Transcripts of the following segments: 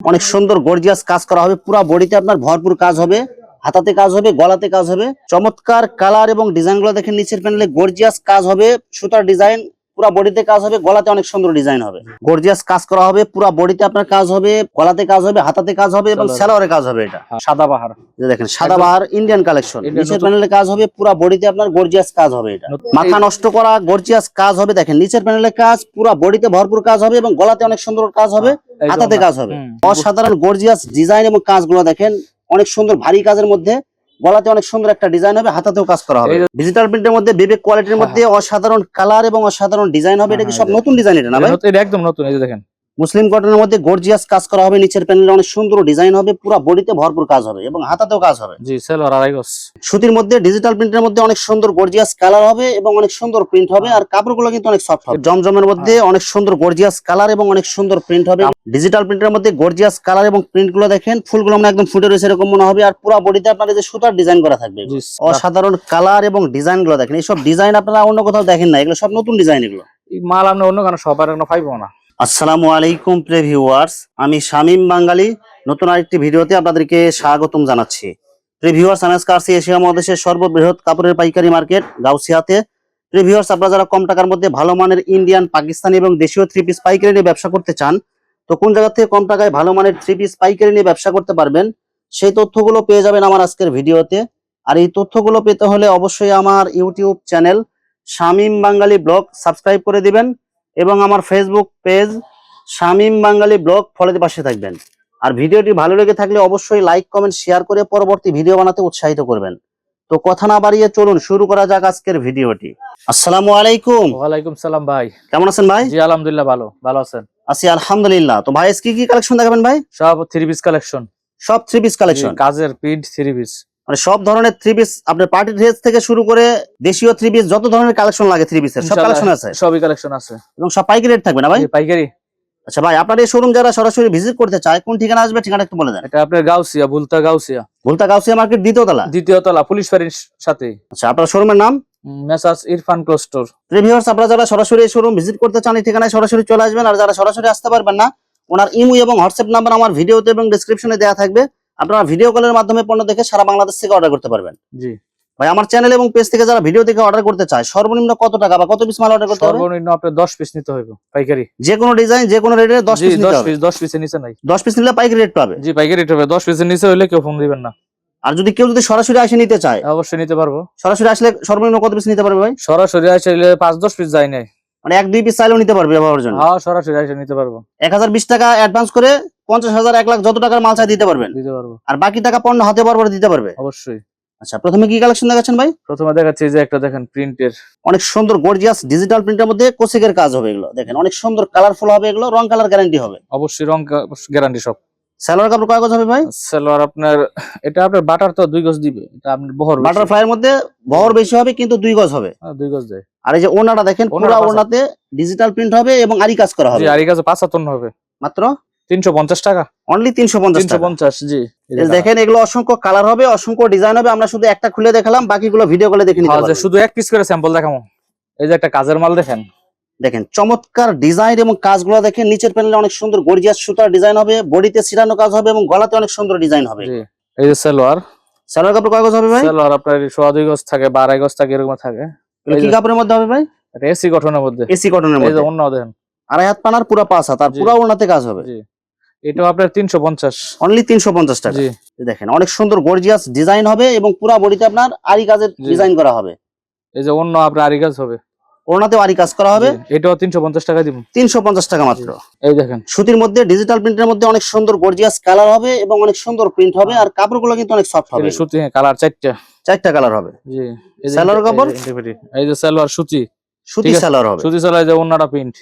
অনেক সুন্দর গর্জিয়াস কাজ করা হবে। পুরো বডিতে আপনার ভরপুর কাজ হবে হাতাতে কাজ হবে গলাতে কাজ হবে। চমৎকার কালার এবং ডিজাইনগুলো দেখেন নিচের প্যানেলে গর্জিয়াস কাজ হবে সুতার ডিজাইন পুরো বডিতে কাজ হবে গলাতে অনেক সুন্দর ডিজাইন হবে। গর্জিয়াস কাজ করা হবে পুরো বডিতে আপনার কাজ হবে গলাতে কাজ হবে হাতাতে কাজ হবে এবং সালোয়ারে। কাজ হবে এটা। সাদা বাহার। দেখেন সাদাবাহার ইন্ডিয়ান কালেকশন নিচের প্যানেলে কাজ হবে পুরো বডিতে আপনার গর্জিয়াস কাজ হবে এটা। মাথা নষ্ট করা গর্জিয়াস কাজ হবে দেখেন নিচের প্যানেলে কাজ পুরো বডিতে ভরপুর কাজ হবে এবং গলাতে অনেক সুন্দর কাজ হবে। হাতাতে কাজ হবে। অসাধারণ গর্জিয়াস ডিজাইন এবং কাজগুলো দেখেন। অনেক সুন্দর ভারী কাজের মধ্যে। গলাতে অনেক সুন্দর একটা ডিজাইন হবে হাতাতেও কাজ করা হবে। ডিজিটাল প্রিন্টের মধ্যে বিবেক কোয়ালিটির মধ্যে অসাধারণ কালার এবং অসাধারণ ডিজাইন হবে। এটা কি হ্যাঁ, সব নতুন ডিজাইন এটা না ভাই? এটা একদম নতুন এই যে দেখেন। মুসলিম কটনের মধ্যে গর্জিয়াস কাজ করা হবে নিচের প্যানেলে অনেক সুন্দর ডিজাইন হবে পুরো বডিতে ভরপুর কাজ হবে এবং হাতাতেও কাজ হবে। জি সেলোয়ার আড়াই গজ। সুতির মধ্যে ডিজিটাল প্রিন্টের মধ্যে অনেক সুন্দর গর্জিয়াস কালার হবে এবং অনেক সুন্দর প্রিন্ট হবে আর কাপড়গুলো কিন্তু অনেক সফট হবে। জমজমের মধ্যে অনেক সুন্দর গর্জিয়াস কালার এবং অনেক সুন্দর প্রিন্ট হবে। ডিজিটাল প্রিন্টের মধ্যে গর্জিয়াস কালার এবং প্রিন্টগুলো দেখেন ফুলগুলো মানে একদম ফুটে রয়েছে এরকম মনে হবে আর পুরো বডিতে আপনার যে সুতার ডিজাইন করা থাকবে। অসাধারণ কালার এবং ডিজাইনগুলো দেখেন এইসব ডিজাইন আপনারা অন্য কোথাও দেখেন না এগুলো সব নতুন ডিজাইন এগুলো। এই মাল আপনি অন্য কেন সবার পাইবো না। আসসালামু আলাইকুম প্রিয় ভিউয়ার্স, আমি শামীম বাঙালি। নতুন আরেকটি ভিডিওতে আপনাদেরকে স্বাগতম জানাচ্ছি। প্রিয় ভিউয়ার্স, আমি আজকে এশিয়া মহাদেশের সর্ববৃহৎ কাপড়ের পাইকারি মার্কেট গাউসিয়াতে। প্রিয় ভিউয়ার্স, আপনারা যারা কম টাকার মধ্যে ভালো মানের ইন্ডিয়ান, পাকিস্তানি এবং দেশীয় থ্রি পিস পাইকারি নিয়ে ব্যবসা করতে চান, তো কোন জায়গা থেকে কম টাকায় ভালো মানের থ্রি পিস পাইকারি নিয়ে ব্যবসা করতে পারবেন, সেই তথ্যগুলো পেয়ে যাবেন আমার আজকের ভিডিওতে। আর এই তথ্যগুলো পেতে হলে অবশ্যই আমার YouTube channel Shamim Bangali blog subscribe করে দিবেন। এবং আমার Facebook page Shamim Bangali blog ফলোতে পাশে থাকবেন। আর ভিডিওটি ভালো লেগে থাকলে অবশ্যই লাইক কমেন্ট শেয়ার করে পরবর্তী ভিডিও বানাতে উৎসাহিত করবেন। তো কথা না বাড়িয়ে চলুন শুরু করা যাক আজকের ভিডিওটি। আসসালামু আলাইকুম। ওয়ালাইকুম সালাম ভাই। কেমন আছেন ভাই? জি আলহামদুলিল্লাহ ভালো। ভালো আছেন? আছি আলহামদুলিল্লাহ। তো ভাই কি কি কালেকশন দেখাবেন ভাই? সব থ্রি পিস কালেকশন সব থ্রি পিস কালেকশন কাজের প্রিন্ট থ্রি পিস মানে সব ধরনের থ্রি পিস আপনার পার্টি ড্রেস থেকে শুরু করে দেশীয় থ্রি পিস যত ধরনের কালেকশন লাগে থ্রি পিসের সব কালেকশন আছে? সবই কালেকশন আছে। এবং সব পাইকারি রেট থাকবে না ভাই? পাইকারি। আচ্ছা ভাই আপনার এই শোরুম যারা সরাসরি ভিজিট করতে চায় কোন ঠিকানা আসবে ঠিকানা একটু বলে দেন। এটা আপনার গাউসিয়া ভুলতা গাউসিয়া। ভুলতা গাউসিয়া মার্কেট দ্বিতীয় তলা? দ্বিতীয় তলা পুলিশ ফাঁড়ির সাথে আচ্ছা আপনার শোরুমের নাম? মেসাজ ইরফান ক্লোস্টোর রিভিউয়ার্স আপনারা যারা সরাসরি এই শোরুম ভিজিট করতে চান এই ঠিকানায় সরাসরি চলে আসবেন। আর যারা সরাসরি আসতে পারবেন না ওনার ইমো এবং হোয়াটসঅ্যাপ নাম্বার আমার ভিডিওতে এবং ডেসক্রিপশনে দেওয়া থাকবে। আপনারা ভিডিও কলের মাধ্যমে পণ্য দেখে সারা বাংলাদেশ থেকে অর্ডার করতে পারবেন। জি। ভাই আমার চ্যানেল এবং পেজ থেকে যারা ভিডিও থেকে অর্ডার করতে চায় সর্বনিম্ন কত টাকা বা কত পিস মাল অর্ডার করতে হবে? সর্বনিম্ন আপনার দশ পিস নিতে হবে পাইকারি। যে কোনো ডিজাইন যে কোনো রেটে দশ জি পিস নিতে হবে। পিস দশ পিসের নিচে নাই। দশ পিস নিলে পাইকারি রেট পাবে। জি পাইকারি রেট হবে। দশ পিসের নিচে হলে কেউ ফোন দিবেন না। আর যদি কেউ যদি সরাসরি আসে নিতে চায় অবশ্যই নিতে পারব। সরাসরি আসলে সর্বনিম্ন কত পিস নিতে পারবে ভাই? সরাসরি আসলে পাঁচ দশ পিস যায় নাই। মানে এক দুই পিস চাইলেও নিতে পারবে ব্যবহারের জন্য। হ্যাঁ সরাসরি এসে নিতে পারব। এক হাজার বিশ টাকা অ্যাডভান্স করে পঞ্চাশ হাজার এক লাখ যত টাকার মাল চাই দিতে পারবেন। দিতে পারব। আর বাকি টাকা পণ্য হাতে বরাবর দিতে পারবে? অবশ্যই। আচ্ছা প্রথমে কি কালেকশন দেখাচ্ছেন ভাই? প্রথমে দেখাচ্ছি যে একটা দেখেন প্রিন্টের। অনেক সুন্দর গর্জিয়াস ডিজিটাল প্রিন্টের মধ্যে কোসিকের কাজ হবে এগুলো। দেখেন অনেক সুন্দর কালারফুল হবে এগুলো রং কালার গ্যারান্টি হবে। অবশ্যই রং গ্যারান্টি সব। সালোয়ার কাপড় কয় গজ হবে ভাই? সালোয়ার আপনার এটা আপনার বাটার তো দুই গজ দিবে। এটা আপনার বহর। বাটারফ্লাই এর মধ্যে বহর বেশি হবে কিন্তু দুই গজ হবে। হ্যাঁ, দুই গজ দেয়। আর এই যে ওনাটা দেখেন পুরো ওনাতে ডিজিটাল প্রিন্ট হবে এবং আরি কাজ করা হবে জি আর এই কাছে পাঁচ হাতন হবে। মাত্র তিনশো পঞ্চাশ টাকা। অনলি তিনশো পঞ্চাশ তিনশো পঞ্চাশ জি। দেখেন এগুলো অসংখ্য কালার হবে অসংখ্য ডিজাইন হবে আমরা শুধু একটা খুলে দেখালাম বাকিগুলো ভিডিও কলে দেখে নিতে হ্যাঁ, শুধু এক পিস করে স্যাম্পল দেখাবো। এই যে একটা কাজের মাল দেখেন। দেখেন চমৎকার ডিজাইন এবং কাজগুলো দেখেন নিচের প্যানেলে অনেক সুন্দর গর্জিয়াস সুতার ডিজাইন হবে বডিতে সিরানো কাজ হবে এবং গলাতে অনেক সুন্দর ডিজাইন হবে। এই যে সালোয়ার। সালোয়ার কাপড় কয় গজ হবে ভাই? সালোয়ার আপনার সোয়া দুই গজ থাকে বা আড়াই গজ থাকে এরকম থাকে। কি কাপড়ের মধ্যে হবে ভাই? এসি গঠনের মধ্যে। এসি যে মধ্যে। অন্য দেখেন। আড়াই হাত পানার পুরো পাঁচ হাত আর। পুরো ওনাতে কাজ হবে। জি। এটাও আপনার তিনশো পঞ্চাশ। অনলি তিনশো পঞ্চাশ টাকা। জি। দেখেন অনেক সুন্দর গর্জিয়াস ডিজাইন হবে এবং পুরো বডিতে আপনার আরি কাজের ডিজাইন করা হবে। এই যে অন্য আপনার আড়াই গজ হবে। ওনাতেও আরি কাজ করা হবে। এটাও তিনশো পঞ্চাশ টাকা দিব। তিনশো পঞ্চাশ টাকা মাত্র। এই দেখেন। সুতির মধ্যে ডিজিটাল প্রিন্টের মধ্যে অনেক সুন্দর গর্জিয়াস কালার হবে এবং অনেক সুন্দর প্রিন্ট হবে আর কাপড়গুলো কিন্তু অনেক সফট হবে। এটা সুতি কালার চারটা। চারটা কালার হবে। জি সালোয়ার কাপড়? এই যে সালোয়ার সুতি। সুতি সালোয়ার হবে। সুতি সালোয়ার যে অন্যটা প্রিন্ট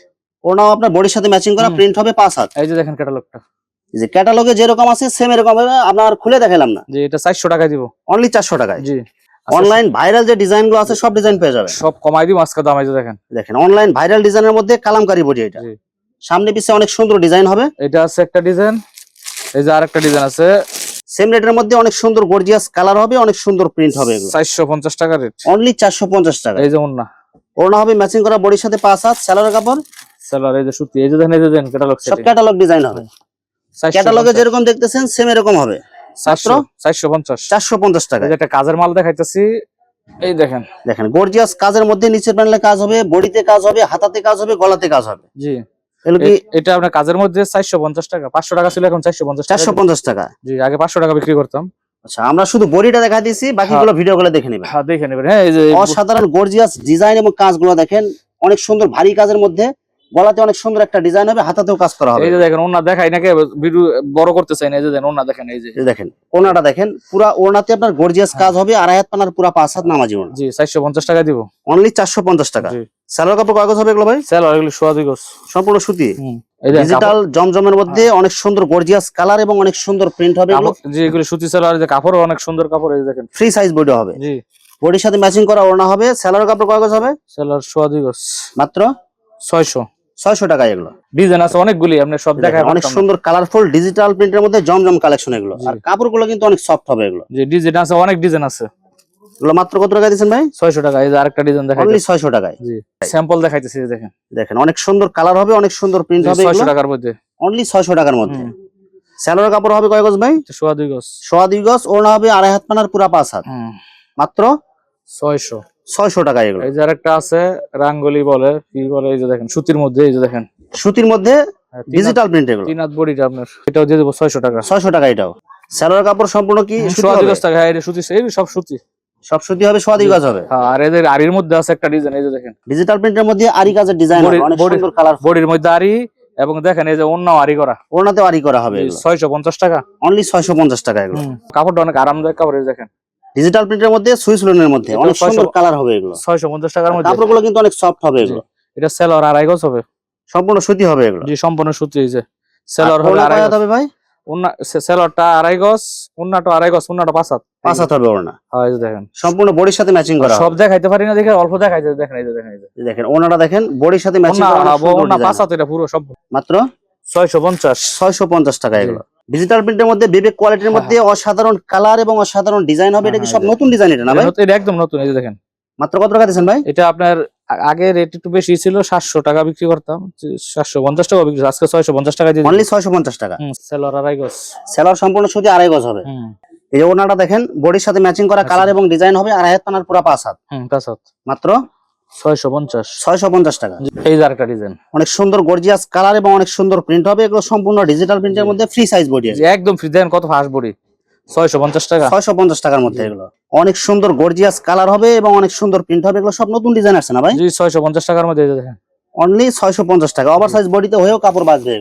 ওনাও আপনার বডির সাথে ম্যাচিং করা প্রিন্ট হবে পাঁচ হাত। এই যে দেখেন ক্যাটালগটা এই যে ক্যাটালগে যেরকম আছে সেম এরকম হবে আপনার খুলে দেখালাম না। যে এটা চারশো টাকা দিব। অনলি চারশো টাকায়। জি। অনলাইন ভাইরাল যে ডিজাইনগুলো আছে সব ডিজাইন পেয়ে যাবে সব কমাই দিব আজকে দাম এই যে দেখেন। দেখেন অনলাইন ভাইরাল ডিজাইনের মধ্যে কালামকারি বডি এটা। সামনে পিছে অনেক সুন্দর ডিজাইন হবে। এটা আছে একটা ডিজাইন এই যে আরেকটা ডিজাইন আছে। সেম রেটের মধ্যে অনেক সুন্দর গর্জিয়াস কালার হবে অনেক সুন্দর প্রিন্ট হবে এগুলো। চারশো পঞ্চাশ টাকা রেট অনলি চারশো পঞ্চাশ টাকা এই যে অন্য ওড়না হবে ম্যাচিং করা বডির সাথে পাঁচ হাত স্যালোয়ার কাপড়। এই যে সুতি এই যে দেখেন এই যে দেখেন ক্যাটালগ সব ক্যাটালগ ডিজাইন হবে। ক্যাটালগে যেরকম দেখতেছেন সেম এরকম হবে। চারশো চারশো পঞ্চাশ। চারশো পঞ্চাশ টাকা। এই যে একটা কাজের মাল দেখাইতেছি এই দেখেন। দেখেন গর্জিয়াস কাজের মধ্যে নিচের প্যানেলে কাজ হবে বডিতে কাজ হবে হাতাতে কাজ হবে গলাতে কাজ হবে। জি। এটা আপনার কাজের মধ্যে চারশো পঞ্চাশ টাকা পাঁচশো টাকা ছিল এখন চারশো পঞ্চাশ টাকা। চারশো পঞ্চাশ টাকা। জি আগে পাঁচশো টাকা বিক্রি করতাম। আচ্ছা আমরা শুধু বডিটা দেখা দিচ্ছি বাকিগুলো ভিডিও গুলো দেখে নেবেন। হ্যাঁ দেখে নেবেন। হ্যাঁ এই যে অসাধারণ গর্জিয়াস ডিজাইন এবং কাজগুলো দেখেন অনেক সুন্দর ভারী কাজের মধ্যে গলাতে অনেক সুন্দর একটা ডিজাইন হবে হাতাতেও কাজ করা হবে। এই যে দেখেন ওনা দেখাই নাকি ভিডিও বড় করতে চাই না এই যে দেখেন ওনা দেখেন এই যে। দেখেন ওনাটা দেখেন পুরা ওনাতে আপনার গর্জিয়াস কাজ হবে আড়াই হাত পানার পুরা পাঁচ হাত নামাজি ওনা জি চারশো পঞ্চাশ টাকা দিব। অনলি চারশো পঞ্চাশ টাকা। জি। স্যালোর কাপড় কাগজ হবে এগুলো ভাই? সেল এগুলো সোয়া দুই গোছ সম্পূর্ণ সুতি। ডিজিটাল জমজমের মধ্যে অনেক সুন্দর গর্জিয়াস কালার এবং অনেক সুন্দর প্রিন্ট হবে এগুলো। জি এগুলো সুতি সেল আর যে কাপড় অনেক সুন্দর কাপড় এই দেখেন। ফ্রি সাইজ বডি হবে। জি। বডির সাথে ম্যাচিং করা ওড়না হবে। স্যালোর কাপড় কাগজ হবে? সেলার সোয়া দুই গোছ মাত্র? ছয়শো। ছয়শো টাকা এগুলো। ডিজাইন আছে অনেকগুলি আপনি সব দেখায় দেখেন, অনেক সুন্দর কালারফুল ডিজিটাল প্রিন্টের মধ্যে জমজম কালেকশন এগুলো। আর কাপড়গুলো কিন্তু অনেক সফট হবে এগুলো। যে ডিজাইন আছে অনেক ডিজাইন আছে। এগুলো মাত্র কত টাকা দিচ্ছেন ভাই? ছয়শো টাকা এই যে আরেকটা ডিজাইন দেখাই অনলি ছয়শো টাকায়। জি স্যাম্পল দেখাইতেছি দেখেন। দেখেন অনেক সুন্দর কালার হবে অনেক সুন্দর প্রিন্ট হবে ছয়শো টাকার মধ্যে। অনলি ছয়শো টাকার মধ্যে। স্যালোর কাপড় হবে কয় গজ ভাই? সোয়া দুই গোছ সোয়া দুই গজ ওড়না হবে আড়াই হাত পানার পুরা পাঁচ হাত। মাত্র? ছয়শো। ছয়শো টাকা এগুলো। এই যে আরেকটা আছে রাঙ্গলি বলে কি বলে এই যে দেখেন সুতির মধ্যে এই যে দেখেন। সুতির মধ্যে হ্যাঁ, ডিজিটাল প্রিন্ট এগুলো। তিন হাত বডিটা আপনার এটাও দিয়ে দেবো ছয়শো টাকা। ছয়শো টাকা এটাও। স্যালোর কাপড় সম্পূর্ণ কি? টাকা হ্যাঁ এটা সুতি সব সুতি। সব সুতি হবে সোয়া দুই গজ হবে? হ্যাঁ, আর এদের আড়ির মধ্যে আছে একটা ডিজাইন এই যে দেখেন। ডিজিটাল প্রিন্টের মধ্যে আরি কাজের ডিজাইন অনেক সুন্দর কালার বডির মধ্যে আড়ি এবং দেখেন এই যে অন্য আরি করা। ওড়নাতে আরি করা হবে এগুলো। ছয়শো পঞ্চাশ টাকা। অনলি ছয়শো পঞ্চাশ টাকা এগুলো। কাপড়টা অনেক আরামদায়ক কাপড় এই দেখেন। ডিজিটাল প্রিন্টের মধ্যে সুইস লোনের মধ্যে। অনেক সুন্দর কালার হবে এগুলো। ছয়শো পঞ্চাশ টাকার মধ্যে। কাপড়গুলো কিন্তু অনেক সফট হবে এগুলো। এটা সেলর আড়াই গজ হবে। সম্পূর্ণ সুতি হবে এগুলো। জি সম্পূর্ণ সুতি এই যে। সেলর আর হবে আড়াই গজ। হবে ভাই? উন্না সেলরটা আড়াই গজ উন্নাটা আড়াই গজ উন্নাটা পাঁচ হাত। পাঁচ হাত হবে ওড়না। হ্যাঁ, এই যে দেখেন। সম্পূর্ণ বডির সাথে ম্যাচিং করা সব দেখাইতে পারি না দেখে অল্প দেখাইতে দেখেন এই যে দেখেন এই যে। দেখেন ওড়নাটা দেখেন বডির সাথে ম্যাচিং করা design। পাঁচ হাত এটা পুরো সব। মাত্র ছয়শো পঞ্চাশ। ছয়শো পঞ্চাশ টাকা এগুলো। ডিজিটাল প্রিন্টের মধ্যে বিবেক কোয়ালিটির হ্যাঁ, মধ্যে অসাধারণ কালার এবং অসাধারণ ডিজাইন হবে এটা কি হ্যাঁ, সব নতুন ডিজাইন এটা না ভাই? এটা একদম নতুন এই যে দেখেন। মাত্র কত টাকা দিচ্ছেন ভাই? এটা আপনার আগে রেট একটু বেশি ছিল সাতশো টাকা বিক্রি করতাম সাতশো পঞ্চাশ টাকা বিক্রি আজকে ছয়শো পঞ্চাশ টাকা দিয়ে অনলি ছয়শো পঞ্চাশ টাকা। সেলর আড়াই গজ। সেলার সম্পূর্ণ সুতি আড়াই গজ হবে। এই যে ওড়নাটা দেখেন বডির সাথে ম্যাচিং করা আচ্ছা। কালার এবং ডিজাইন হবে আড়াই হাত পানার পুরা পাঁচ হাত। হুম পাঁচ হাত। মাত্র ছয়শো পঞ্চাশ। ছয়শো পঞ্চাশ টাকা। এই যে আরেকটা ডিজাইন অনেক সুন্দর গর্জিয়াস কালার এবং অনেক সুন্দর প্রিন্ট হবে। এগুলো সম্পূর্ণ ডিজিটাল প্রিন্টের মধ্যে ফ্রি সাইজ বডি আছে একদম ফ্রি দেন কত ফাস্ট বডি ছয়শো পঞ্চাশ টাকা। ছয়শো পঞ্চাশ টাকার মধ্যে এগুলো। অনেক সুন্দর গর্জিয়াস কালার হবে এবং অনেক সুন্দর প্রিন্ট হবে। এগুলো সব নতুন ডিজাইন আছে না ভাই? জি ছয়শো পঞ্চাশ টাকার মধ্যে দেখেন। অনলি ছয়শো পঞ্চাশ টাকা। ওভার সাইজ বডিতে হয়েও কাপড় বাঁচবে।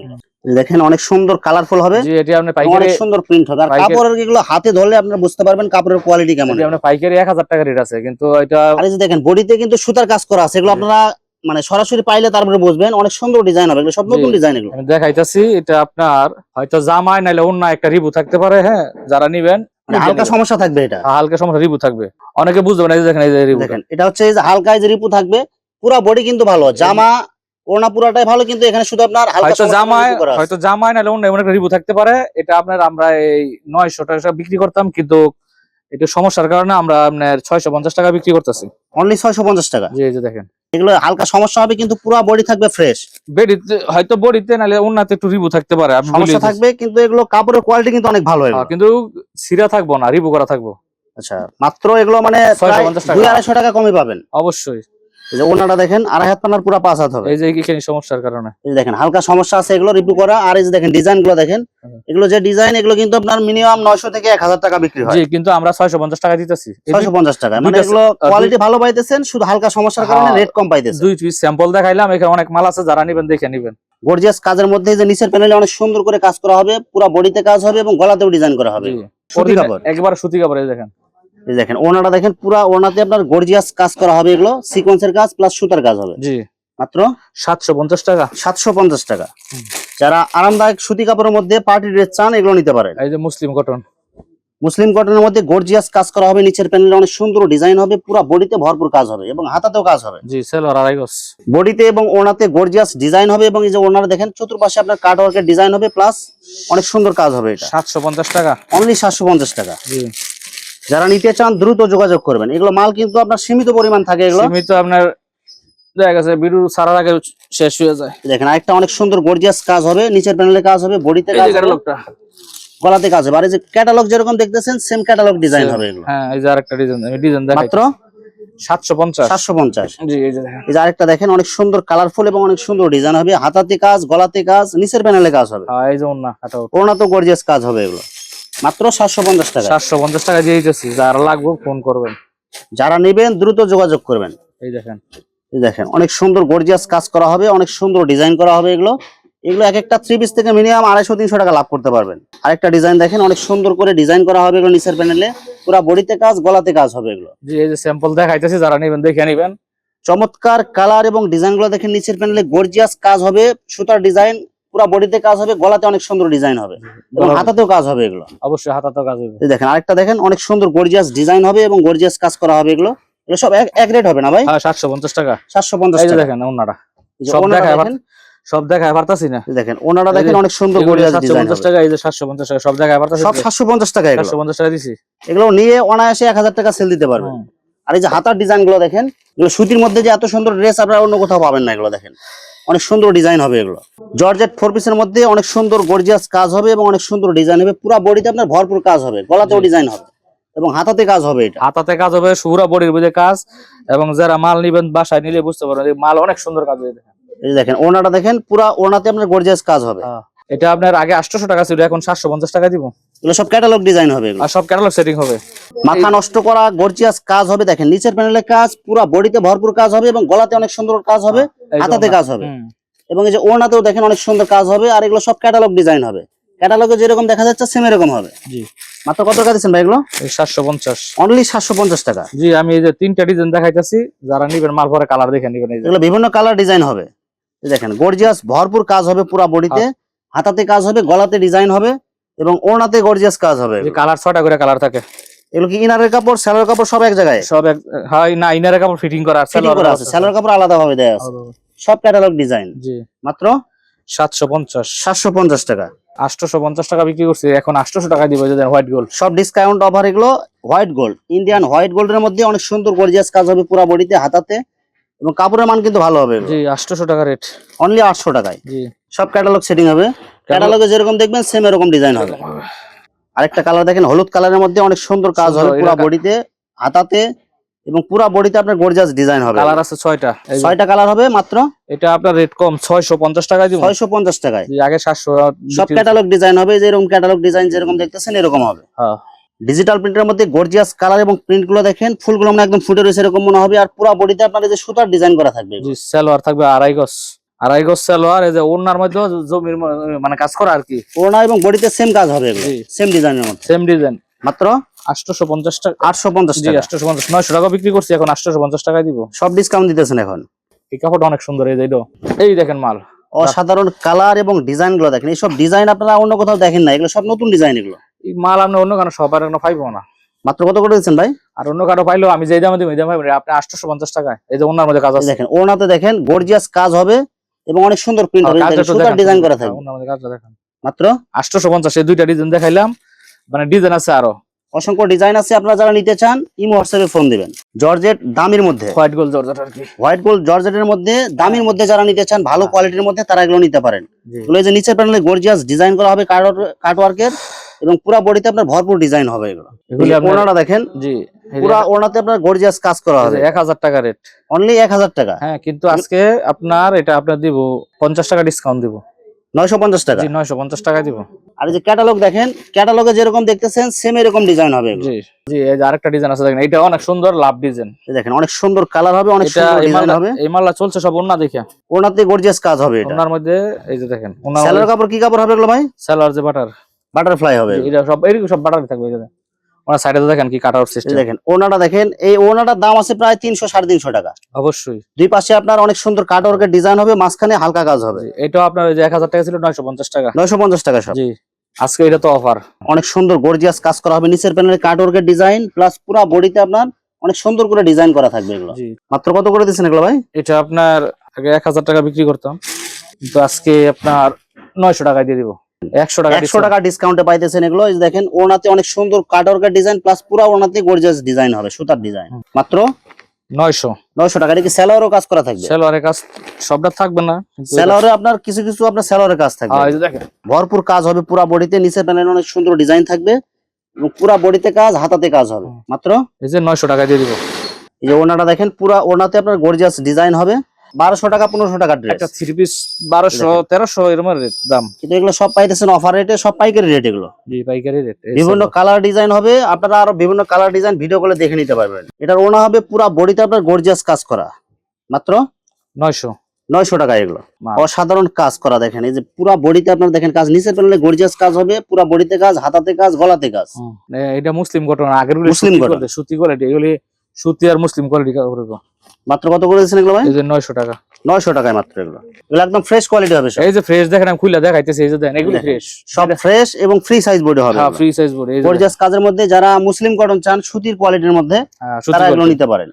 দেখেন অনেক সুন্দর কালারফুল হবে। জি এটি আপনি এবং পাইকারি অনেক সুন্দর প্রিন্ট হবে। আর কাপড়ের এগুলো হাতে ধরলে আপনারা বুঝতে পারবেন কাপড়ের কোয়ালিটি কেমন। আপনার পাইকারি এক হাজার টাকা রেট আছে। কিন্তু এটা আর যে দেখেন বডিতে কিন্তু সুতার কাজ করা আছে। এগুলো। আপনারা মানে সরাসরি পাইলে তারপরে বুঝবেন। অনেক সুন্দর ডিজাইন হবে। এগুলো সব নতুন ডিজাইন এগুলো। আমি দেখাইতেছি এটা আপনার হয়তো জামাই নাইলে অন্য একটা রিবু থাকতে পারে হ্যাঁ যারা নিবেন। মানে হালকা সমস্যা থাকবে এটা। হালকা সমস্যা রিবু থাকবে। অনেকে পারে না, এই যে দেখেন এই যে রিবু দেখেন এটা হচ্ছে এই যে হালকা এই যে রিপু থাকবে। পুরো বডি কিন্তু ভালো। জামা ওড়না পুরাটাই ভালো কিন্তু এখানে শুধু আপনার হয়তো আছে। হয়তো জামাই নাহলে অন্য এমন একটা রিবু থাকতে পারে। এটা আপনার আমরা এই নয়শো টাকা বিক্রি করতাম কিন্তু এটা সমস্যার কারণে আমরা আপনার ছয়শো পঞ্চাশ টাকা বিক্রি করতেছি। অনলি ছয়শো পঞ্চাশ টাকা। জি যে দেখেন। এগুলো হালকা সমস্যা হবে কিন্তু পুরো বডি থাকবে ফ্রেশ বেডিতে হয়তো বডিতে নাহলে অন্যতে একটু রিবু থাকতে পারে সমস্যা থাকবে কিন্তু এগুলো কাপড়ের কোয়ালিটি কিন্তু অনেক ভালো হ্যাঁ, কিন্তু সিরা থাকব না রিবু করা থাকব। আচ্ছা মাত্র এগুলো মানে 650 টাকা। দুই আড়াইশো টাকা কমে পাবেন। অবশ্যই। এই যে ওনাটা দেখেন আড়াই হাত পানার পুরো পাঁচ হাত হবে। এই যে এখানে সমস্যার কারণে। এই দেখেন হালকা সমস্যা আছে এগুলো করা আর এই যে দেখেন ডিজাইনগুলো দেখেন এগুলো যে ডিজাইন এগুলো কিন্তু আপনার মিনিমাম নয়শো থেকে এক হাজার টাকা বিক্রি হয়। জি কিন্তু আমরা ছয়শো পঞ্চাশ টাকা দিতেছি। এই ছয়শো পঞ্চাশ টাকা মানে এগুলো কোয়ালিটি ভালো পাইতেছেন শুধু হালকা সমস্যার কারণে হ্যাঁ। রেট কম পাইতেছেন। দুই পিস স্যাম্পল দেখাইলাম এখানে অনেক মাল আছে যারা নিবেন দেখে নিবেন। গর্জিয়াস কাজের মধ্যে যে নিচের প্যানেলে অনেক সুন্দর করে কাজ করা হবে পুরো বডিতে কাজ হবে এবং গলাতেও ডিজাইন করা হবে। সুতি কাপড়। একবার সুতি কাপড় দেখেন। দেখেন ওনাটা দেখেন পুরো ওনাতে আপনার গর্জিয়াস কাজ করা হবে এগুলো সিকোয়েন্সের কাজ প্লাস সুতার কাজ হবে। জি। মাত্র সাতশো পঞ্চাশ টাকা। সাতশো পঞ্চাশ টাকা। যারা আরামদায়ক সুতি কাপড়ের মধ্যে পার্টি ড্রেস চান এগুলো নিতে পারেন। এই যে মুসলিম কটন মুসলিম কটনের মধ্যে গর্জিয়াস কাজ করা হবে নিচের প্যানেলে অনেক সুন্দর ডিজাইন হবে পুরো বডিতে ভরপুর কাজ হবে এবং হাতাতেও কাজ হবে। জি সেলর আড়াই গজ। বডিতে এবং ওনাতে গর্জিয়াস ডিজাইন হবে এবং এই যে ওনার দেখেন চতুর্পাশে আপনার কাট ওয়ার্কের ডিজাইন হবে প্লাস অনেক সুন্দর কাজ হবে এটা। সাতশো পঞ্চাশ টাকা। অনলি সাতশো পঞ্চাশ টাকা। জি। যারা নিতে চান দ্রুত যোগাযোগ করবেন। এগুলো মাল কিন্তু আপনার সীমিত পরিমাণ থাকে এগুলো। সীমিত আপনার দেখা গেছে বিরু সারার আগে শেষ হয়ে যায়। দেখেন আরেকটা অনেক সুন্দর গর্জিয়াস কাজ হবে নিচের প্যানেলে কাজ হবে বডিতে কাজ হবে গলাতে কাজ হবে। আর এই যে ক্যাটালগ যেরকম দেখতেছেন সেম ক্যাটালগ ডিজাইন হবে এগুলো। হ্যাঁ এই যে আরেকটা ডিজাইন আমি ডিজাইন দেখাই। মাত্র সাতশো পঞ্চাশ। সাতশো পঞ্চাশ। জি এই যে দেখেন। এই যে আরেকটা দেখেন অনেক সুন্দর কালারফুল এবং অনেক সুন্দর ডিজাইন হবে। হাতাতে কাজ গলাতে কাজ নিচের প্যানেলে কাজ হবে। হ্যাঁ, এই যে অন্য কাটাও ওনা তো গর্জিয়াস কাজ হবে এগুলো। মাত্র সাতশো পঞ্চাশ টাকা। সাতশো পঞ্চাশ টাকা দিয়ে দিতেছি। যারা লাগবে ফোন করবেন। যারা নেবেন দ্রুত যোগাযোগ করবেন। এই দেখেন। এই দেখেন অনেক সুন্দর গর্জিয়াস কাজ করা হবে অনেক সুন্দর ডিজাইন করা হবে এগুলো। এগুলো এক একটা থ্রি পিস থেকে মিনিমাম আড়াইশো তিনশো টাকা লাভ করতে পারবেন। আরেকটা ডিজাইন দেখেন অনেক সুন্দর করে ডিজাইন করা হবে এগুলো নিচের প্যানেলে পুরো বডিতে কাজ গলাতে কাজ হবে এগুলো। জি এই যে স্যাম্পল দেখাইতেছি যারা নেবেন দেখে নেবেন। চমৎকার কালার এবং ডিজাইনগুলো দেখেন নিচের প্যানেলে গর্জিয়াস কাজ হবে। সুতার ডিজাইন পুরো বডিতে কাজ হবে গলাতে অনেক সুন্দর ডিজাইন হবে এবং হাতাতেও কাজ হবে এগুলো। অবশ্যই হাতাতে কাজ হবে। দেখেন আরেকটা দেখেন অনেক সুন্দর গর্জিয়াস ডিজাইন হবে এবং গর্জিয়াস কাজ করা হবে এগুলো। এগুলো সব এক- রেট হবে না ভাই? হ্যাঁ সাতশো পঞ্চাশ টাকা। সাতশো পঞ্চাশ এই যে টাকা। দেখেন যে সব দেখায় সব দেখায় পারতাছি না? দেখেন ওনারা দেখেন অনেক সুন্দর গর্জিয়াস ডিজাইন পঞ্চাশ টাকা এই যে সাতশো পঞ্চাশ টাকা সব জায়গায় পারতাছি সব সাতশো পঞ্চাশ টাকা এগুলো। সাতশো পঞ্চাশ টাকা দিছি। এগুলো নিয়ে অনায়াসে এক হাজার টাকা সেল দিতে পারবে। আর এই যে হাতার ডিজাইনগুলো দেখেন এগুলো সুতির মধ্যে যে এত সুন্দর ড্রেস আপনারা অন্য কোথাও পাবেন না এগুলো দেখেন। অনেক সুন্দর ডিজাইন হবে এগুলো। জর্জেট ফোর পিসের মধ্যে অনেক সুন্দর গর্জিয়াস কাজ হবে এবং অনেক সুন্দর ডিজাইন হবে। পুরো বডিতে আপনার ভরপুর কাজ হবে গলাতেও ডিজাইন হবে এবং হাতাতে কাজ হবে এটা। হাতাতে কাজ হবে সুরা বডির বুঝে কাজ এবং যারা মাল নিবেন বাসায় নিলে বুঝতে পারবেন মাল অনেক সুন্দর কাজ হয়ে দেখেন এই দেখেন ওনাটা দেখেন পুরা ওনাতে আপনার গর্জিয়াস কাজ হবে। এটা আপনার আগে আটশোশো টাকা ছিল এখন সাতশো পঞ্চাশ টাকা দিব। এগুলো সব ক্যাটালগ ডিজাইন হবে আর সব ক্যাটালগ সেটিং হবে। মাথা নষ্ট করা গর্জিয়াস কাজ হবে। দেখেন নিচের প্যানেলে কাজ পুরা বডিতে ভরপুর কাজ হবে এবং গলাতে অনেক সুন্দর কাজ হবে হাতাতে কাজ হবে। এবং এই যে ওড়নাতেও দেখেন অনেক সুন্দর কাজ হবে আর এগুলো সব ক্যাটালগ ডিজাইন হবে। ক্যাটালগে যেরকম দেখা যাচ্ছে সেম এরকম হবে। জি। মাত্র কত টাকা দিচ্ছেন ভাই এগুলো? সাতশো পঞ্চাশ। অনলি সাতশো পঞ্চাশ টাকা। জি আমি এই যে তিনটা ডিজাইন দেখাইতেছি যারা নিবেন মাল পরে কালার দেখে নিবেন এগুলো বিভিন্ন কালার ডিজাইন হবে। দেখেন গর্জিয়াস ভরপুর কাজ হবে পুরা বডিতে হাতাতে কাজ হবে গলাতে ডিজাইন হবে। এবং ওড়নাতে গর্জিয়াস কাজ হবে। যে কালার ছটা করে কালার থাকে। এগুলো কি ইনারের কাপড় স্যালোর কাপড় সব এক জায়গায়? সব এক হয় না ইনারে কাপড় ফিটিং করা সালোয়ার করা আছে স্যালোর কাপড় আলাদা ভাবে দেওয়া আছে সব ক্যাটালগ ডিজাইন জি। মাত্র? সাতশো পঞ্চাশ। সাতশো পঞ্চাশ টাকা। আটশোশো পঞ্চাশ টাকা বিক্রি করছি এখন আটশোশো টাকা দিব যদি হোয়াইট গোল্ড সব ডিসকাউন্ট অফার এগুলো হোয়াইট গোল্ড ইন্ডিয়ান হোয়াইট গোল্ডের মধ্যে অনেক সুন্দর গর্জিয়াস কাজ হবে পুরা বডিতে হাতাতে। এবং কাপড়ের মান কিন্তু ভালো হবে। জি আটশোশো টাকা রেট অনলি আটশো টাকায়। জি। সব ক্যাটালগ সেটিং হবে। ক্যাটালগে যেরকম দেখবেন সেম এরকম ডিজাইন হবে। আরেকটা কালার দেখেন হলুদ কালারের মধ্যে অনেক সুন্দর কাজ হবে পুরা বডিতে হাতাতে এবং পুরা বডিতে আপনার গর্জিয়াস ডিজাইন হবে। কালার আছে ছয়টা। এই যে, ছয়টা কালার হবে মাত্র? এটা আপনার রেট কম ছয়শো পঞ্চাশ টাকা দিব। ছয়শো পঞ্চাশ টাকায়। জি আগে সাতশো সব ক্যাটালগ ডিজাইন হবে যে যেরকম ক্যাটালগ ডিজাইন যেরকম দেখতেছেন এরকম হবে। হ্যাঁ। ডিজিটাল প্রিন্টের মধ্যে গর্জিয়াস কালার এবং প্রিন্টগুলো দেখেন ফুলগুলো মানে একদম ফুটে রয়েছে এরকম মনে হবে। আর পুরা বডিতে আপনার যে সুতার ডিজাইন করা থাকবে। জি সালোয়ার থাকবে আড়াই গজ। আড়াই গজ সালোয়ার এই যে ওনার মধ্যে জমির মানে কাজ করা আর কি। পুরোনা এবং বডিতে সেম কাজ হবে সেম ডিজাইনের মধ্যে। সেম ডিজাইন মাত্র? আটশোশো পঞ্চাশ টাকা। আটশো পঞ্চাশ জি টাকা। আটশোশো পঞ্চাশ নয়শো টাকা বিক্রি করছি এখন আটশোশো পঞ্চাশ টাকায় দিব। সব ডিসকাউন্ট দিতেছেন এখন। এই কাপড়টা অনেক সুন্দর এই যে এই দেখেন মাল। অসাধারণ কালার এবং ডিজাইনগুলো দেখেন। এইসব ডিজাইন আপনারা অন্য কোথাও দেখেন না। এগুলো সব নতুন ডিজাইন এগুলো। এই মাল আপনি অন্য কারও সবার কোনো পাইবো না। মাত্র কত করে দিচ্ছেন ভাই? আর অন্য কারও পাইলো আমি যে দামে দিব এই দামে আপনি আটশোশো পঞ্চাশ টাকায়। এই যে ওনার মধ্যে কাজ আছে। দেখেন ওনাতে দেখেন গর্জিয়াস কাজ হবে। এবং অনেক সুন্দর প্রিন্ট হবে একটু সুতার ডিজাইন করা হ্যাঁ, থাকবে মাত্র? আটশোশো পঞ্চাশ এই দুইটা ডিজাইন দেখাইলাম। মানে ডিজাইন আছে আরও। অসংখ্য ডিজাইন আছে আপনারা যারা নিতে চান ইমো হোয়াটসঅ্যাপে ফোন দিবেন। জর্জেট দামির মধ্যে। হোয়াইট গোল জর্জাট আর কি। হোয়াইট গোল্ড জর্জেটের মধ্যে দামির মধ্যে যারা নিতে চান ভালো কোয়ালিটির মধ্যে তারা এগুলো নিতে পারেন। এগুলো যে নিচের প্যানেলে গর্জিয়াস ডিজাইন করা হবে কাট ওয়ার্কের এবং পুরো বডিতে আপনার ভরপুর ডিজাইন হবে এগুলো। এগুলি আপনার দেখেন। জি। পুরো ওনাতে আপনার গর্জিয়াস কাজ করা হবে। এক হাজার টাকা রেট অনলি এক হাজার টাকা? হ্যাঁ কিন্তু আজকে আপনার এটা আপনার দিব পঞ্চাশ টাকা ডিসকাউন্ট দিব। নয়শো পঞ্চাশ টাকা? জি নয়শো পঞ্চাশ টাকা দিব। আর যে ক্যাটালগ দেখেন ক্যাটালগে যেরকম দেখতেছেন সেম এরকম ডিজাইন হবে জি জি এই যে আরেকটা ডিজাইন আছে দেখেন এটা অনেক সুন্দর লাভ ডিজাইন দেখেন অনেক সুন্দর কালার হবে অনেক সুন্দর ডিজাইন হবে। এই মালটা চলছে সব অন্য দেখে। ওনাতে গর্জিয়াস কাজ হবে এটা। ওনার মধ্যে এই যে দেখেন স্যালোর কাপড় কি কাপড় হবে এগুলো ভাই? সালোয়ার যে বাটার বাটারফ্লাই হবে এটা সব এরকম সব বাটার থাকবে ওনার সাইডে দেখেন কি কাট আউট সিস্টেম দেখেন ওনাটা দেখেন এই ওনাটার দাম আছে প্রায় তিনশো সাড়ে তিনশো টাকা। অবশ্যই। দুই পাশে আপনার অনেক সুন্দর কাট ওয়ার্কের ডিজাইন হবে মাঝখানে হালকা কাজ হবে। জি, এটাও আপনার ওই যে এক হাজার টাকা ছিল নয়শো পঞ্চাশ টাকা। নয়শো পঞ্চাশ টাকা সব। জি আজকে এটা তো অফার অনেক সুন্দর গর্জিয়াস কাজ করা হবে নিচের প্যানেলে কাট ওয়ার্কের ডিজাইন প্লাস পুরো বডিতে আপনার অনেক সুন্দর করে ডিজাইন করা থাকবে এগুলো। মাত্র কত করে দিচ্ছেন এগুলো ভাই? এটা আপনার আগে এক হাজার টাকা বিক্রি করতাম কিন্তু আজকে আপনার নয়শো টাকায় দিয়ে দিব। একশো টাকা একশো টাকা ডিসকাউন্টে পাইতেছেন এগুলো। দেখেন ওনাতে অনেক সুন্দর কাটওয়ার্কের ডিজাইন প্লাস পুরো ওনাতে গর্জিয়াস ডিজাইন হবে সুতার ডিজাইন মাত্র নয়শো। নয়শো টাকা। কি স্যালোয়ারও কাজ করা থাকবে? সেলোয়ারের কাজ সবটা থাকবে না কিন্তু আপনার কিছু কিছু আপনার স্যালোয়ারের কাজ থাকবে। ভরপুর কাজ হবে পুরা বডিতে নিচের প্যানেলে অনেক সুন্দর ডিজাইন থাকবে। এবং পুরা বডিতে কাজ হাতাতে কাজ হবে। মাত্র এই যে নয়শো টাকা দিয়ে দিব। এই যে ওনাটা দেখেন পুরা ওনাতে আপনার গর্জিয়াস ডিজাইন হবে। বারোশো টাকা পনেরোশো টাকা ড্রেস একটা থ্রি পিস বারোশো তেরোশো এরকম রেট দাম। কিন্তু এগুলো সব পাইতেছেন অফার রেটে সব পাইকারি রেট এগুলো। জি পাইকারি রেট বিভিন্ন কালার ডিজাইন হবে আপনারা আরও বিভিন্ন কালার ডিজাইন ভিডিও করে দেখে নিতে পারবেন। এটার ওনা হবে পুরা বডিতে আপনার গর্জিয়াস কাজ করা। মাত্র নয়শো। নয়শো টাকা এগুলো। অসাধারণ কাজ করা দেখেন এই যে পুরা বডিতে আপনার দেখেন কাজ নিচের প্যানেলে গর্জিয়াস কাজ হবে পুরা বডিতে কাজ হাতাতে কাজ গলাতে কাজ। এটা মুসলিম ঘটনা আগের মুসলিম cotton। সুতি কোয়ালিটি এগুলি সুতি আর মুসলিম কোয়ালিটি মাত্র কত করে দিচ্ছেন এগুলো ভাই? এই যে নয়শো টাকা। নয়শো টাকায় মাত্র এগুলো। এগুলো একদম ফ্রেশ কোয়ালিটি হবে সব। এই যে ফ্রেশ দেখেন আমি খুলে দেখাইতেছি এই যে দেখেন এগুলি। ফ্রেশ সব ফ্রেশ এবং ফ্রি সাইজ বডি হবে হ্যাঁ ফ্রি সাইজ বড় এই যে দেখেন। গর্জিয়াস কাজের মধ্যে যারা মুসলিম কটন চান সুতির কোয়ালিটির মধ্যে হ্যাঁ, তারা এগুলো নিতে পারেন।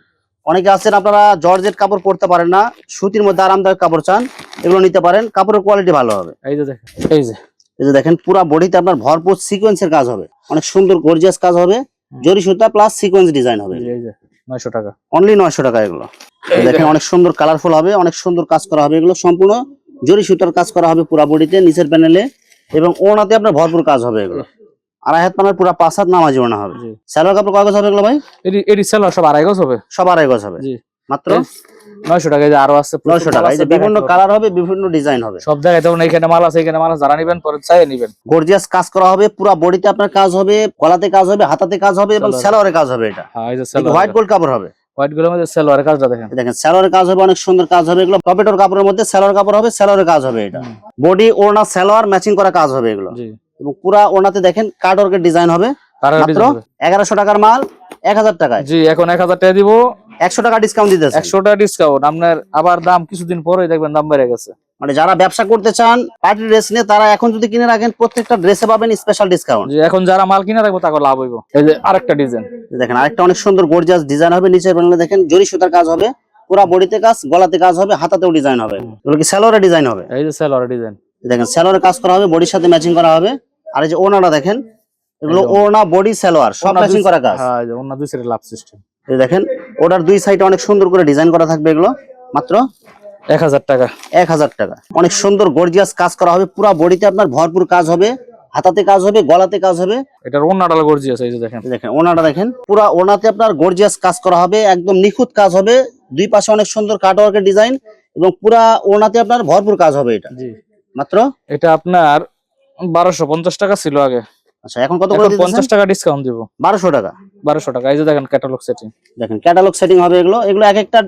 অনেকে আছেন আপনারা জর্জেট কাপড় পরতে পারেন না সুতির মধ্যে আরামদায়ক কাপড় চান এগুলো নিতে পারেন। কাপড়ের কোয়ালিটি ভালো হবে। এই যে দেখেন এই যে। এই যে দেখেন পুরা বডিতে আপনার ভরপুর সিকোয়েন্সের কাজ হবে। অনেক সুন্দর গর্জিয়াস কাজ হবে। জরি সুতা প্লাস সিকোয়েন্স ডিজাইন হবে। এই যে। নয়শো টাকা। অনলি নয়শো টাকা এগুলো। দেখেন। অনেক সুন্দর কালারফুল হবে অনেক সুন্দর কাজ করা হবে। এগুলো সম্পূর্ণ জরি সুতার কাজ করা হবে পুরা বডিতে নিচের প্যানেলে এবং ওনাতে আপনার ভরপুর কাজ হবে এগুলো। আড়াই হাত পানার পুরা পাঁচ হাত নামাজি ওনা হবে। স্যালোয়ার কাপড় গজ হবে এগুলো ভাই? এটি এটি সেলার সব আড়াই গজ হবে? সব আড়াই গজ হবে। জি। মাত্র? নয়শো টাকা এই যে আরও আছে প্রচুর নয়শো মাল টাকা এই যে বিভিন্ন কালার হবে বিভিন্ন ডিজাইন হবে। সব জায়গায় তখন এখানে মাল আছে এখানে মাল আছে যারা নিবেন পরে চাই নিবেন। গর্জিয়াস কাজ করা হবে পুরা বডিতে আপনার কাজ হবে গলাতে কাজ হবে হাতাতে কাজ হবে এবং সালোয়ারে। কাজ হবে এটা। হ্যাঁ এই যে হোয়াইট গোল্ড কাপড় হবে। হোয়াইটগুলোর মধ্যে সেলোয়ারের কাজটা দেখেন। দেখেন স্যালোয়ারে কাজ হবে অনেক সুন্দর কাজ হবে এগুলো। টপেটোর কাপড়ের মধ্যে স্যালোয়ার কাপড় হবে স্যালোয়ারে কাজ হবে এটা। বডি ওড়না স্যালোয়ার ম্যাচিং করা কাজ হবে এগুলো। এবং পুরা ওড়নাতে দেখেন কার্ড ডিজাইন হবে। মাত্র। এগারোশো টাকার মাল এক হাজার টাকায়। জি এখন এক হাজার টাকা দিব। একশো টাকা ডিসকাউন্ট দিতেছে একশো টাকা ডিসকাউন্ট আপনার আবার দাম কিছুদিন পরে দেখবেন দাম বেড়ে গেছে। মানে যারা ব্যবসা করতে চান পার্টি ড্রেস নিয়ে তারা এখন যদি কিনে রাখেন প্রত্যেকটা ড্রেসে পাবেন স্পেশাল ডিসকাউন্ট এখন যারা মাল কিনে রাখব তাকে লাভ হইব। এই যে আরেকটা ডিজাইন দেখেন আরেকটা অনেক সুন্দর গর্জিয়াস ডিজাইন হবে। নিচের প্যানেলে দেখেন জরি সুতার কাজ হবে। পুরা বডিতে কাজ গলাতে কাজ হবে হাতাতেও ডিজাইন হবে। এগুলো কি স্যালোয়ারে ডিজাইন হবে? এই যে সেলোয়ার ডিজাইন দেখেন স্যালোয়ারে কাজ করা হবে বডির সাথে ম্যাচিং করা হবে। আর এই যে ওনাটা দেখেন এগুলো ওনা বডি সালোয়ার সব ম্যাচিং করা কাজ। হ্যাঁ অন্য দুই সাইডে লাভ সিস্টেম এই দেখেন ওটার দুই সাইডে অনেক সুন্দর করে ডিজাইন করা থাকবে এগুলো। মাত্র এক হাজার টাকা। এক হাজার টাকা। অনেক সুন্দর গর্জিয়াস কাজ করা হবে। পুরা বডিতে আপনার ভরপুর কাজ হবে হাতাতে কাজ হবে গলাতে কাজ হবে। এটার অন্য গর্জিয়াস এই যে দেখেন। দেখেন ওনাটা দেখেন। পুরা ওনাতে আপনার গর্জিয়াস কাজ করা হবে একদম নিখুঁত কাজ হবে। দুই পাশে অনেক সুন্দর কাটওয়ার্কের ডিজাইন এবং পুরা ওনাতে আপনার ভরপুর কাজ হবে এটা। জি। মাত্র এটা আপনার বারোশো পঞ্চাশ টাকা ছিল আগে। আচ্ছা এখন কত করে এখন পঞ্চাশ টাকা ডিসকাউন্ট দিব। বারোশো টাকা। বারোশো টাকা এই যে দেখেন ক্যাটালগ সেটিং দেখেন ক্যাটালগ সেটিং হবে এগুলো। এগুলো এক একটা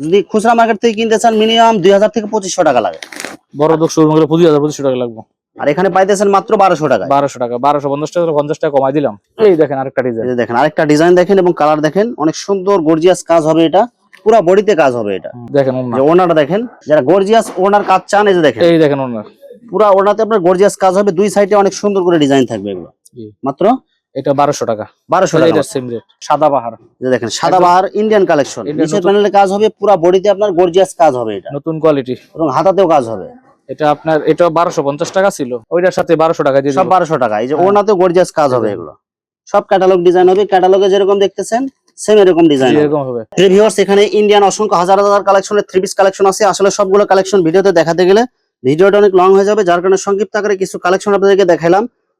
যদি খুচরা মার্কেট থেকে কিনতে চান মিনিমাম দুই হাজার থেকে পঁচিশশো টাকা লাগে। বড় দোক শুরু করে পঁচিশ হাজার পঁচিশশো টাকা লাগবে। আর এখানে পাইতেছেন মাত্র বারোশো টাকা বারোশো টাকা বারোশো পঞ্চাশ টাকা পঞ্চাশ টাকা কমাই দিলাম। এই দেখেন আরেকটা ডিজাইন এই যে দেখেন আরেকটা ডিজাইন দেখেন এবং কালার দেখেন। অনেক সুন্দর গর্জিয়াস কাজ হবে এটা। পুরা বডিতে কাজ হবে এটা। দেখেন ওনার। যে ওনাটা দেখেন যারা গর্জিয়াস ওনার কাজ চান এই যে দেখেন। এই দেখেন ওনার। পুরা ওনাতে আপনার গর্জিয়াস কাজ হবে। দুই সাইডে অনেক সুন্দর করে ডিজাইন থাকবে এগুলো। মাত্র? এটা বারোশো টাকা। বারোশো টাকা। সেম রেট সাদা বাহার দেখেন সাদা বাহার ইন্ডিয়ান কালেকশন নিচের প্যানেলে কাজ হবে পুরা বডিতে আপনার গর্জিয়াস কাজ হবে এটা। নতুন কোয়ালিটি এবং হাতাতেও কাজ হবে। এটা আপনার এটা বারোশো পঞ্চাশ টাকা ছিল। ওইটার সাথে বারোশো টাকা দিয়ে সব বারোশো টাকা। এই যে হ্যাঁ। ওনাতেও গর্জিয়াস কাজ হবে এগুলো। সব ক্যাটালগ ডিজাইন হবে। ক্যাটালগে যেরকম দেখতেছেন সেম এরকম ডিজাইন এরকম হবে। ভিউয়ার্স এখানে ইন্ডিয়ান অসংখ্য হাজার হাজার কালেকশনের থ্রি পিস কালেকশন আছে। আসলে সবগুলো কালেকশন ভিডিওতে দেখাতে গেলে ভিডিওটা অনেক লং হয়ে যাবে। যার কারণে সংক্ষিপ্ত আকারে কিছু কালেকশন আপনাদেরকে দেখাইলাম।